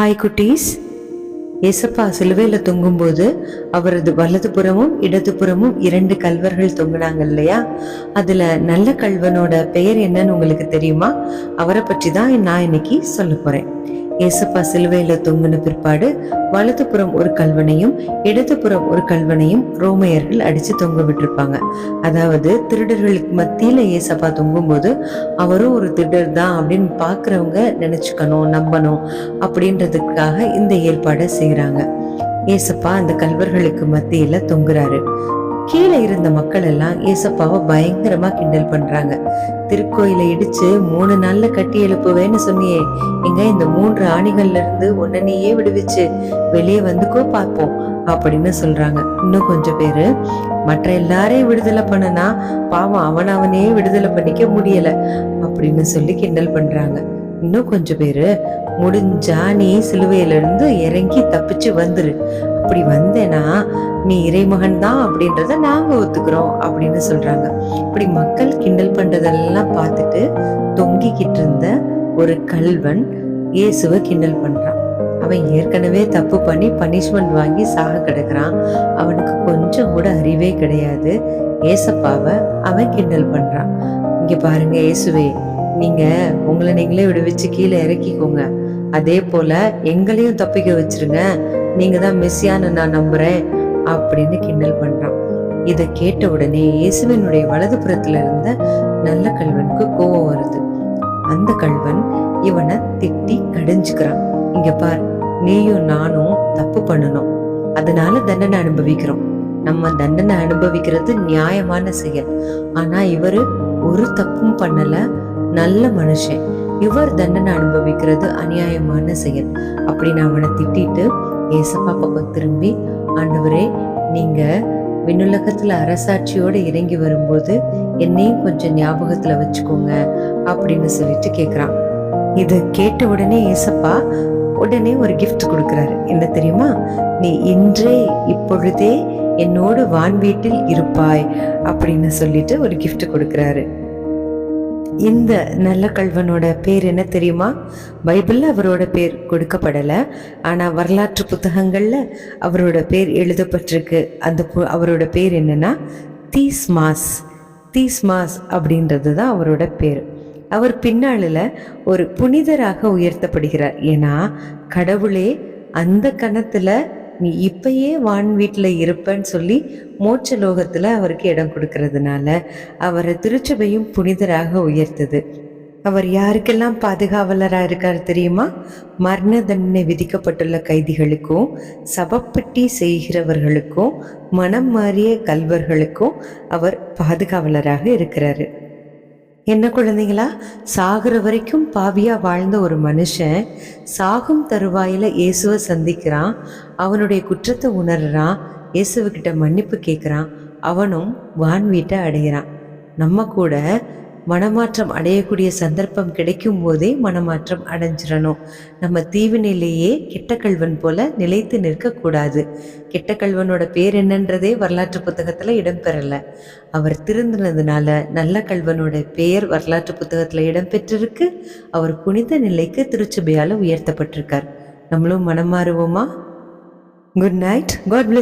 Hi குட்டீஸ். ஏசப்பா சிலுவையில் தொங்கும்போது அவரது வலதுபுறமும் இடதுபுறமும் இரண்டு கல்வர்கள் தொங்குனாங்க இல்லையா? அதுல நல்ல கல்வனோட பெயர் என்னன்னு உங்களுக்கு தெரியுமா? அவரை பற்றி தான் நான் இன்னைக்கு சொல்ல போறேன். ஏசப்பா சிலுவையில தொங்குன பிற்பாடு வலதுபுறம் ஒரு கல்வனையும் இடதுபுறம் ஒரு கல்வனையும் ரோமையர்கள் அடிச்சு தொங்க விட்டுருப்பாங்க. அதாவது திருடர்களுக்கு மத்தியில ஏசப்பா தொங்கும்போது அவரும் ஒரு திருடர் தான் அப்படின்னு பாக்குறவங்க நினைச்சுக்கணும் நம்பணும் அப்படின்றதுக்காக இந்த ஏற்பாடை செய்யறாங்க ஏசப்பா அந்த கல்வர்களுக்கு மத்தியில தொங்குறாரு. கீழே இருந்த மக்கள் எல்லாம் ஏசப்பாவை பயங்கரமா கிண்டல் பண்றாங்க. திருக்கோயில இடிச்சு மூணு நாள்ல கட்டி எழுப்புவேன்னு சொன்னியே. எங்க இந்த மூன்று ஆணிகள்ல இருந்து உன்ன நீயே விடுவிச்சு வெளியே வந்துக்கோ பார்ப்போம் அப்படின்னு சொல்றாங்க. இன்னும் கொஞ்சம் பேரு மற்ற எல்லாரையும் விடுதலை பண்ணனா பாவம் அவன் அவனே விடுதலை பண்ணிக்க முடியல அப்படின்னு சொல்லி கிண்டல் பண்றாங்க. இன்னும் கொஞ்சம் பேரு முடிஞ்சா நீ சிலுவையில இருந்து இறங்கி தப்பிச்சு வந்துரு. அப்படி வந்தேனா நீ இறைமகன் தான் அப்படின்றத நாங்க ஒத்துக்கிறோம் அப்படின்னு சொல்றாங்க. இப்படி மக்கள் கிண்டல் பண்றதெல்லாம் பார்த்துட்டு தொங்கிக்கிட்டு இருந்த ஒரு கல்வன் இயேசுவை கிண்டல் பண்றான். அவன் ஏற்கனவே தப்பு பண்ணி பனிஷ்மெண்ட் வாங்கி சாக கிடக்குறான். அவனுக்கு கொஞ்சம் கூட அறிவே கிடையாது. ஏசப்பாவை அவன் கிண்டல் பண்றான். இங்க பாருங்க இயேசுவே நீங்க உங்களை நீங்களே விடுவிச்சு கீழே இறக்கிக்கோங்க. அதே போல எங்களையும் தப்பிக்க வச்சிருங்க. நீங்க தான் மெஸ்ஸியான்னு நான் நம்புறேன். அப்படின்னு கிண்டல் பண்றான். இதை கேட்ட உடனே இயேசு வலது புறத்துல இருந்த நல்ல கல்வனுக்கு கோபம் வருது. அந்த கல்வன் இவனை திட்டி கடிஞ்சுக்கிறான். இங்க பார் நீயும் நானும் தப்பு பண்ணணும். அதனால தண்டனை அனுபவிக்கிறோம். நம்ம தண்டனை அனுபவிக்கிறது நியாயமான செயல். ஆனா இவரு ஒரு தப்பும் பண்ணல நல்ல மனுஷன். இவர் தண்டனை அனுபவிக்கிறது அநியாயமான செயல். அப்படின்னு அவனை திட்டிட்டு ஏசப்பா பக்கம் திரும்பி ஆண்டவரே நீங்க விண்ணுலகத்துல அரசாட்சியோட இறங்கி வரும்போது என்னையும் கொஞ்சம் ஞாபகத்துல வச்சுக்கோங்க அப்படின்னு சொல்லிட்டு கேக்குறான். இது கேட்ட உடனே ஏசப்பா உடனே ஒரு கிஃப்ட் கொடுக்குறாரு. என்ன தெரியுமா? நீ இன்றே இப்பொழுதே என்னோடு வான் வீட்டில் இருப்பாய் அப்படின்னு சொல்லிட்டு ஒரு கிஃப்ட் கொடுக்குறாரு. இந்த நல்ல கல்வனோட பேர் என்ன தெரியுமா? பைபிளில் அவரோட பேர் கொடுக்கப்படலை. ஆனால் வரலாற்று புத்தகங்களில் அவரோட பேர் எழுதப்பட்டிருக்கு. அந்த பு- அவரோட பேர் என்னென்னா தீஸ்மாஸ். தீஸ்மாஸ் அப்படின்றது தான் அவரோட பேர். அவர் பின்னாளில் ஒரு புனிதராக உயர்த்தப்படுகிறார். ஏன்னா கடவுளே அந்த கணத்தில் நீ இப்பயே வான் வீட்டில் இருப்பேன்னு சொல்லி மோட்ச லோகத்தில் அவருக்கு இடம் கொடுக்கறதுனால அவரை திருச்சபையும் புனிதராக உயர்த்தது. அவர் யாருக்கெல்லாம் பாதுகாவலராக இருக்கார் தெரியுமா? மரண தண்டனை விதிக்கப்பட்டுள்ள கைதிகளுக்கும் சபப்பட்டி செய்கிறவர்களுக்கும் மனம் மாறிய கல்வர்களுக்கும் அவர் பாதுகாவலராக இருக்கிறாரு. என்ன குழந்தைங்களா சாகிற வரைக்கும் பாவியாக வாழ்ந்த ஒரு மனுஷன் சாகும் தருவாயில் இயேசுவை சந்திக்கிறான். அவனுடைய குற்றத்தை உணர்றான். இயேசுவுக்கிட்ட மன்னிப்பு கேட்குறான். அவனும் வான் வீட்டை அடைகிறான். நம்ம கூட மனமாற்றம் அடையக்கூடிய சந்தர்ப்பம் கிடைக்கும் போதே மனமாற்றம் அடைஞ்சிடணும் நம்ம தீவினிலேயே கெட்ட கல்வன் போல நிலைத்து நிற்கக்கூடாது. கெட்ட கல்வனோட பேர் என்னன்றதே வரலாற்று புத்தகத்துல இடம்பெறல. அவர் திருந்தினதுனால நல்ல கல்வனோட பெயர் வரலாற்று புத்தகத்துல இடம்பெற்றிருக்கு. அவர் புனித நிலைக்கு திருச்சபையால உயர்த்தப்பட்டிருக்கார். நம்மளும் மனம் மாறுவோமா? Good night God